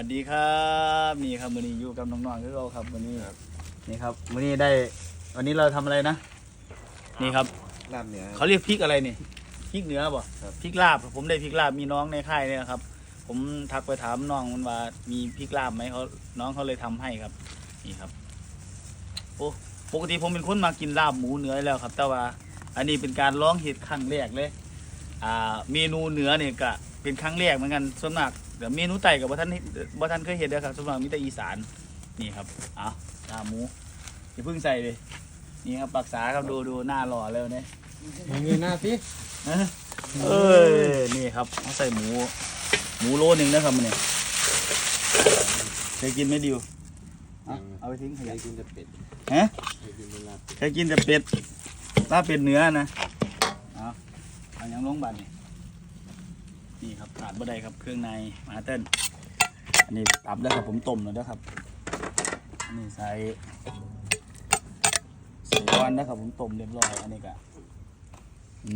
วัสดีครับนี่ครับวันนี้อยู่กับน้องๆคือเราครับวันนี้นี่ครับวันนี้ได้วันนี้เราทำอะไรนะ นี่ครับลาบเหนือ เขาเรียกพริกอะไรนี่พริกเหนือบ่ครับ พริกลาบผมได้พริกลาบมีน้องในค่ายเนี่ยนะครับ ผมทักไปถามน้องมันว่ามีพริกลาบไหมเขาน้องเขาเลยทำให้ครับ นี่ครับโอ้ปกติผมเป็นคนมากินลาบหมูเหนืออยู่แล้วครับ แต่ว่า อันนี้เป็นการร้องเหตุครั้งแรกเลย อ่าเมนูเหนือเนี่ยก็เป็นครั้งแรกเหมือนกันส่วนมาก เดี๋ยวเมนูไต่กับว่าท่านว่าท่านเคยเห็นเด้อครับส่วนมากมีแต่อีสานนี่ครับเอ้าลาบหมูอย่าเพิ่งใส่เลยนี่ครับปักษาครับดูดูหน้าหล่อเลยเนี่ยเงยหน้าสิเอ้ยนี่ครับเขาใส่หมู หมูโลหนึ่งนะครับมันเนี่ยเคยกินไหมดิวเอาเอาไปทิ้งขใครยะกินจะเป็ดฮะใครกินเป็นลาบเคยกินแต่เป็ดลาบเป็ดเนื้อนะเอาเอายังลงบัตรนี่ นี่ครับขาดบ่ได้ครับเครื่องในมาเต้นอันนี้ตับแล้วครับผมต้มแล้วด้วยครับอันนี้ใส่ใส่ก้อนนะครับผมต้มเรียบร้อยอันนี้ก็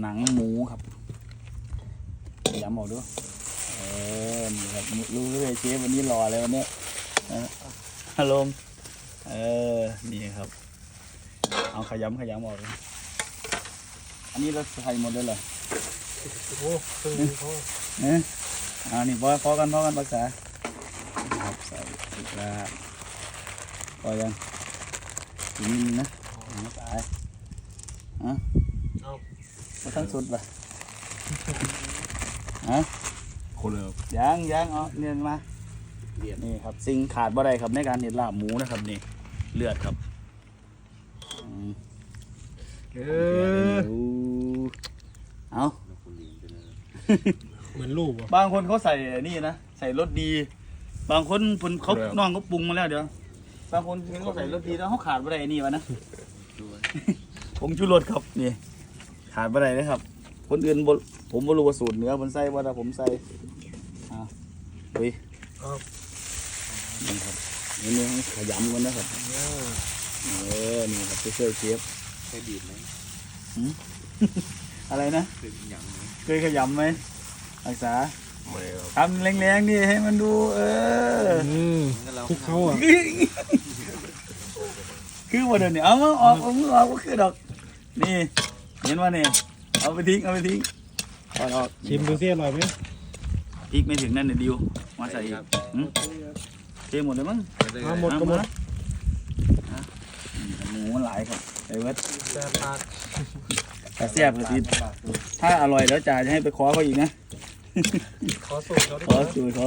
หนังหมูครับย้ำออกด้วยเออนี่ครับรู้เลยเชฟวันนี้รอเลยวันนี้เอออารมณ์เออนี่ครับ เอาขยำขยำออกเลยอันนี้เราใส่หมดเลยเหรอโอ้ตึง เขาเอ๊ะเอานี่พอพอกันพอกันปักษาครับใส่อีกแล้วพอยังอีกนิดนึงนะเอาตายฮะเอามาทั้งสุดป่ะฮะคนเลยยังยังเอาเนี่ยมาเลียดนี่ครับสิ่งขาดบ่ได้ครับในการเห็ดลาบหมูนะครับนี่เลือดครับอืมเออเอาแล้วคน เลี้ยงเป็นอะไรเหมือนรูปอะบางคนเขาใส่นี่นะใส่รสดี บางคนเพิ่นเขาครับน้องเขาปรุงมาแล้วเดี๋ยวบางคนเพิ่นเขาใส่รสดีแล้วเขาขาดบ่ได้นี่วะนะด้วยผงชูรสครับนี่ขาดบ่ได้เลยครับ คนอื่นบ่ผมบ่รู้ว่าสูตรเหนือผมใส่ว่าแต่ผมใส่อ่าเฮ้ยเอานี่ครับนี่นี่ขยำกันนะครับเนี่ยเออนี่ครับไปช่วยเชฟใช่ดีดไหมอะไรนะคือหยังไหมเคยขยำไหม รักษาไม่ครับทำแรงๆดิให้มันดู เอออืมงั้นเราคุกเขาอะคือว่าเดี๋ยวนี้เอามาออกเอามือออกก็คือดอก นี่เห็นว่านี่เอาไปทิ้งเอาไปทิ้งถอดออกชิมดูสิอร่อยไหมพริกไม่ถึงนั่นเดี๋ยวดิวมาใส่อีกครับหืมเทหมดเลยมั้งเอาหมดก็หมดอะหมูมันหลายครับไอ้เวทแต่ปากแต่แซ่บก็สิถ้าอร่อยแล้วจ่าจะให้ไปขอเขาอีกนะ ขอสูตรเขาดิขอสูตรเขา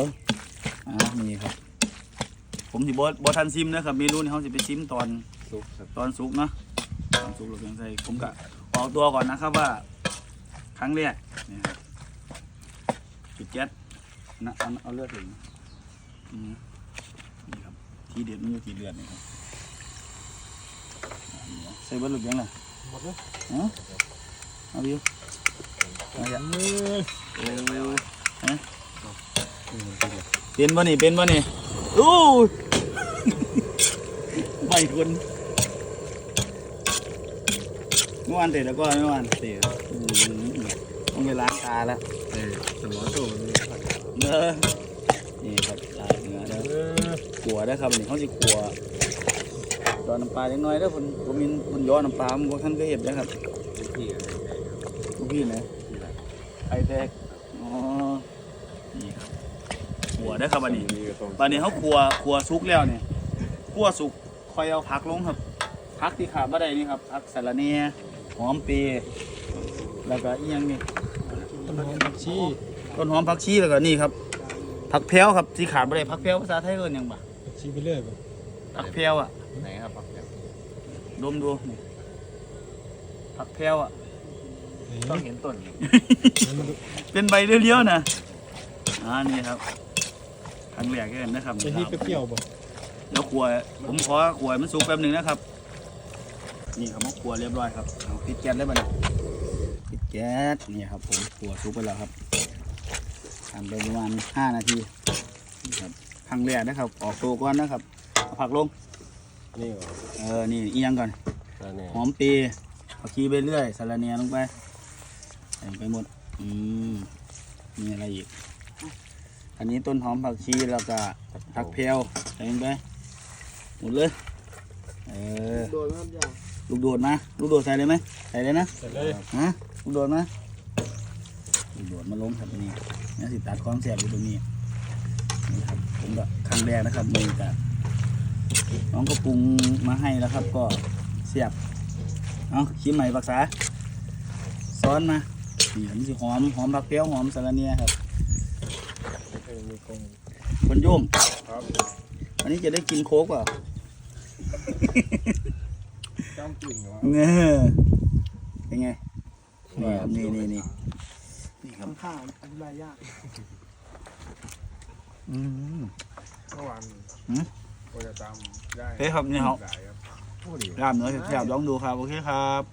อ่านี่ครับ ผมสิบอบอทันซิมนะครับเมนูนี้เขาสิไปซิมตอนซุปครับตอนสุกเนาะตอนสุกเราเพียงใส่ผมก็ออกตัวก่อนนะครับว่า ครั้งแรกนี่ครับจุดแก๊สนะเอาเอาเลือดถึงอืมนี่ครับที่เด็ดมันอยู่ที่เลือดนี่ครับใส่เบอร์ลูกยังไงหมดเลยฮะเอาวิวเอาอย่า เออโอ้ฮะเป็นบ่นี่เป็นบ่นี่อู้ไม่คนเมื่อวานเตะแล้วก็เมื่อวานเตะต้องไปล้างตาแล้วเออสมองตัวมันมีผักเนอะนี่ครับลาบเนื้อแล้วขัวได้ครับนี่เขาสิขัวดอนน้ำปลาเล็กน้อยเด้อผมผมมีผมย้อนน้ำปลาผมบ่ท่านก็เห็นนะครับ พี่นะที่ไรไข่แตกอ๋อนี่ครับขัวได้อครับอันนี้มีกระตรงตอนนี้เขาขัวขัวสุกแล้วเนี่ยขัวสุกคอยเอาผักลงครับผักที่ขาดบ่ได้นี่ครับผักสะระแหน่หอมเปรย์แล้วก็อีกอยังนี่ต้นหอมผักชีต้นหอมผักชีแล้วก็นี่ครับผักแพรวครับที่ขาดบ่ได้ผักแพรวภาษาไทยเอิ้นหยังบ่ผักชีไปเรื่อยป่ะผักแพรวอะไหนครับผักแบบดมดูนี่ผักแพรวอะ ต้องเห็นต้น เป็นใบเรียวๆนะอ่านี่ครับครั้งแรกเลยนะครับจะที่เปรี้ยวๆป่ะเดี๋ยวขัวผมขอขัวให้มันสุกแป๊บหนึ่งนะครับ นี่ครับมะขัวเรียบร้อยครับเอาปิดแก๊สได้ป่ะเนี่ยปิดแก๊สนี่ครับ ผมขัวสุกไปแล้วครับทำไปประมาณห้านาทีนี่ครับครั้งแรกนะครับ ออกตัวก่อนนะครับเอาผักลงนี่เหรอเออนี่อีกอยังก่อนอันนี้หอมปีผักชีไปเรื่อยสาระเนียลงไป ใส่ไปหมด อืม มีอะไรอีก อันนี้ต้นหอมผักชีแล้วก็ผักเพลวใส่ลงไป หมดเลย เออ โดนครับยาลูกโดดนะลูกโดดใส่เลยไหมใส่เลยนะเสร็จเลย ฮะ ลูกโดดนะลูกโดดมาลงครับตรงนี้นี่สิตัดความแสบอยู่ตรงนี้นี่ครับ ผมก็ครั้งแรกนะครับมือกับน้องก็ปรุงมาให้แล้วครับ ก็เสียบ เอาชิมใหม่ปักษาซ้อนมา นี่มันสิหอมหอมผักเปรี้ยวหอมสาระเนียครับเออมีกงคนโยุ่งครับวันนี้จะได้กินโค้กเปล่าจ้ำกลิ่นเหรอเนี่ยเป็นไงนี่ครับนี่นี่นี่นี่ครับข้างๆอธิบายยากอืมเมื่อวานหืมก็จะตามได้เฮ้ยครับนี่ครับหลายครับ ลาบเนื้อแซ่บๆลองดูครับ โอเคครับ